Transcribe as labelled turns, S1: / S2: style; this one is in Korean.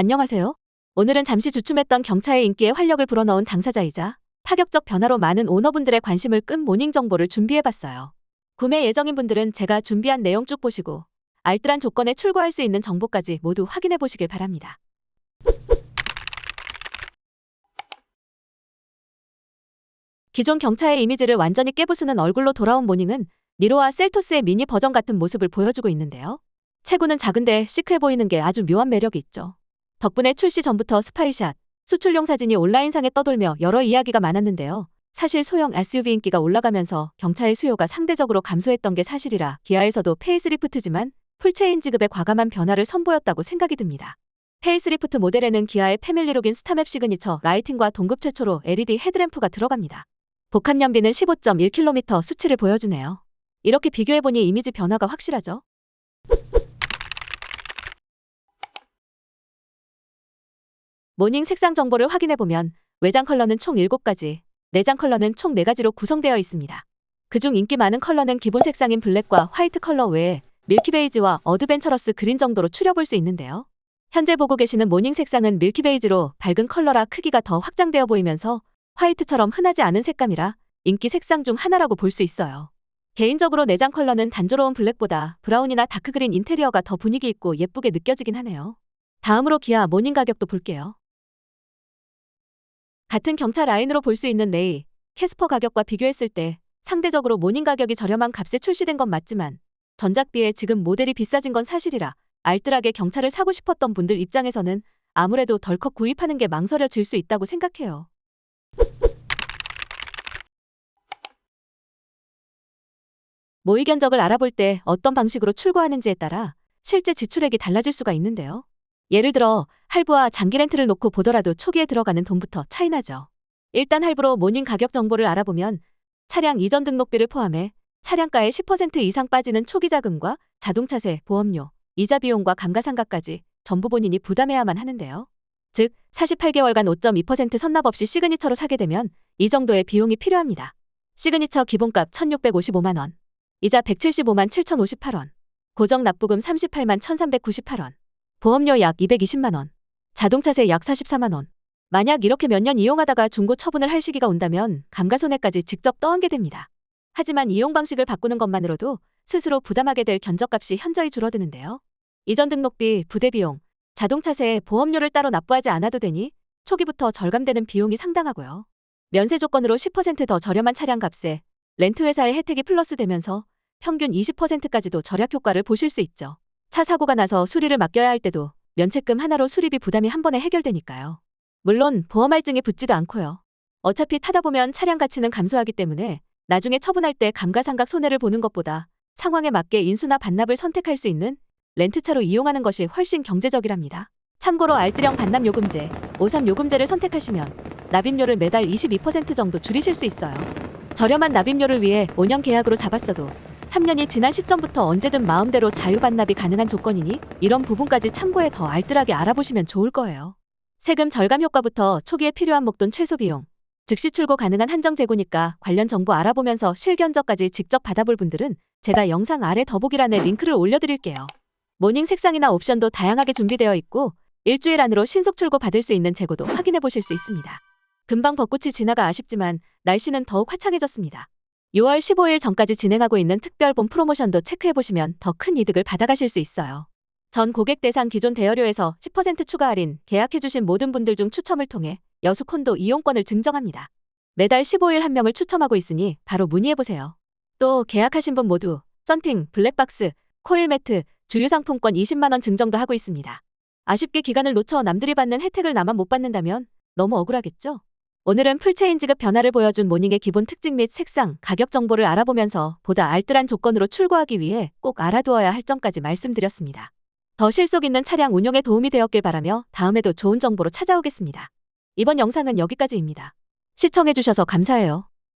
S1: 안녕하세요. 오늘은 잠시 주춤했던 경차의 인기에 활력을 불어넣은 당사자이자 파격적 변화로 많은 오너분들의 관심을 끈 모닝 정보를 준비해봤어요. 구매 예정인 분들은 제가 준비한 내용 쭉 보시고 알뜰한 조건에 출고할 수 있는 정보까지 모두 확인해 보시길 바랍니다. 기존 경차의 이미지를 완전히 깨부수는 얼굴로 돌아온 모닝은 니로와 셀토스의 미니 버전 같은 모습을 보여주고 있는데요. 체구는 작은데 시크해 보이는 게 아주 묘한 매력이 있죠. 덕분에 출시 전부터 스파이샷, 수출용 사진이 온라인상에 떠돌며 여러 이야기가 많았는데요. 사실 소형 SUV 인기가 올라가면서 경차의 수요가 상대적으로 감소했던 게 사실이라 기아에서도 페이스리프트지만 풀체인 지급에 과감한 변화를 선보였다고 생각이 듭니다. 페이스리프트 모델에는 기아의 패밀리룩인 스타맵 시그니처 라이팅과 동급 최초로 LED 헤드램프가 들어갑니다. 복합 연비는 15.1km 수치를 보여주네요. 이렇게 비교해보니 이미지 변화가 확실하죠? 모닝 색상 정보를 확인해보면 외장 컬러는 총 7가지, 내장 컬러는 총 4가지로 구성되어 있습니다. 그중 인기 많은 컬러는 기본 색상인 블랙과 화이트 컬러 외에 밀키베이지와 어드벤처러스 그린 정도로 추려볼 수 있는데요. 현재 보고 계시는 모닝 색상은 밀키베이지로 밝은 컬러라 크기가 더 확장되어 보이면서 화이트처럼 흔하지 않은 색감이라 인기 색상 중 하나라고 볼 수 있어요. 개인적으로 내장 컬러는 단조로운 블랙보다 브라운이나 다크그린 인테리어가 더 분위기 있고 예쁘게 느껴지긴 하네요. 다음으로 기아 모닝 가격도 볼게요. 같은 경차 라인으로 볼 수 있는 레이, 캐스퍼 가격과 비교했을 때 상대적으로 모닝 가격이 저렴한 값에 출시된 건 맞지만 전작비에 지금 모델이 비싸진 건 사실이라 알뜰하게 경차를 사고 싶었던 분들 입장에서는 아무래도 덜컥 구입하는 게 망설여질 수 있다고 생각해요. 모의 견적을 알아볼 때 어떤 방식으로 출고하는지에 따라 실제 지출액이 달라질 수가 있는데요. 예를 들어 할부와 장기 렌트를 놓고 보더라도 초기에 들어가는 돈부터 차이나죠. 일단 할부로 모닝 가격 정보를 알아보면 차량 이전 등록비를 포함해 차량가의 10% 이상 빠지는 초기 자금과 자동차세, 보험료, 이자 비용과 감가상각까지 전부 본인이 부담해야만 하는데요. 즉 48개월간 5.2% 선납 없이 시그니처로 사게 되면 이 정도의 비용이 필요합니다. 시그니처 기본값 1,655만 원, 이자 175만 7,058원, 고정 납부금 38만 1,398원, 보험료 약 220만 원, 자동차세 약 44만 원. 만약 이렇게 몇 년 이용하다가 중고 처분을 할 시기가 온다면 감가손해까지 직접 떠안게 됩니다. 하지만 이용 방식을 바꾸는 것만으로도 스스로 부담하게 될 견적값이 현저히 줄어드는데요. 이전 등록비, 부대 비용, 자동차세, 보험료를 따로 납부하지 않아도 되니 초기부터 절감되는 비용이 상당하고요. 면세 조건으로 10%더 저렴한 차량 값에 렌트 회사의 혜택이 플러스 되면서 평균 20%까지도 절약 효과를 보실 수 있죠. 차 사고가 나서 수리를 맡겨야 할 때도 면책금 하나로 수리비 부담이 한 번에 해결되니까요. 물론 보험 할증이 붙지도 않고요. 어차피 타다 보면 차량 가치는 감소하기 때문에 나중에 처분할 때 감가상각 손해를 보는 것보다 상황에 맞게 인수나 반납을 선택할 수 있는 렌트차로 이용하는 것이 훨씬 경제적이랍니다. 참고로 알뜰형 반납 요금제, 53 요금제를 선택하시면 납입료를 매달 22% 정도 줄이실 수 있어요. 저렴한 납입료를 위해 5년 계약으로 잡았어도 3년이 지난 시점부터 언제든 마음대로 자유 반납이 가능한 조건이니 이런 부분까지 참고해 더 알뜰하게 알아보시면 좋을 거예요. 세금 절감 효과부터 초기에 필요한 목돈 최소 비용, 즉시 출고 가능한 한정 재고니까 관련 정보 알아보면서 실견적까지 직접 받아볼 분들은 제가 영상 아래 더보기란에 링크를 올려드릴게요. 모닝 색상이나 옵션도 다양하게 준비되어 있고 일주일 안으로 신속 출고 받을 수 있는 재고도 확인해 보실 수 있습니다. 금방 벚꽃이 지나가 아쉽지만 날씨는 더욱 화창해졌습니다. 6월 15일 전까지 진행하고 있는 특별본 프로모션도 체크해보시면 더 큰 이득을 받아가실 수 있어요. 전 고객 대상 기존 대여료에서 10% 추가 할인 계약해주신 모든 분들 중 추첨을 통해 여수 콘도 이용권을 증정합니다. 매달 15일 한 명을 추첨하고 있으니 바로 문의해보세요. 또 계약하신 분 모두 썬팅, 블랙박스, 코일 매트, 주유 상품권 20만원 증정도 하고 있습니다. 아쉽게 기간을 놓쳐 남들이 받는 혜택을 나만 못 받는다면 너무 억울하겠죠? 오늘은 풀체인 지급 변화를 보여준 모닝의 기본 특징 및 색상, 가격 정보를 알아보면서 보다 알뜰한 조건으로 출고하기 위해 꼭 알아두어야 할 점까지 말씀드렸습니다. 더 실속 있는 차량 운용에 도움이 되었길 바라며 다음에도 좋은 정보로 찾아오겠습니다. 이번 영상은 여기까지입니다. 시청해주셔서 감사해요.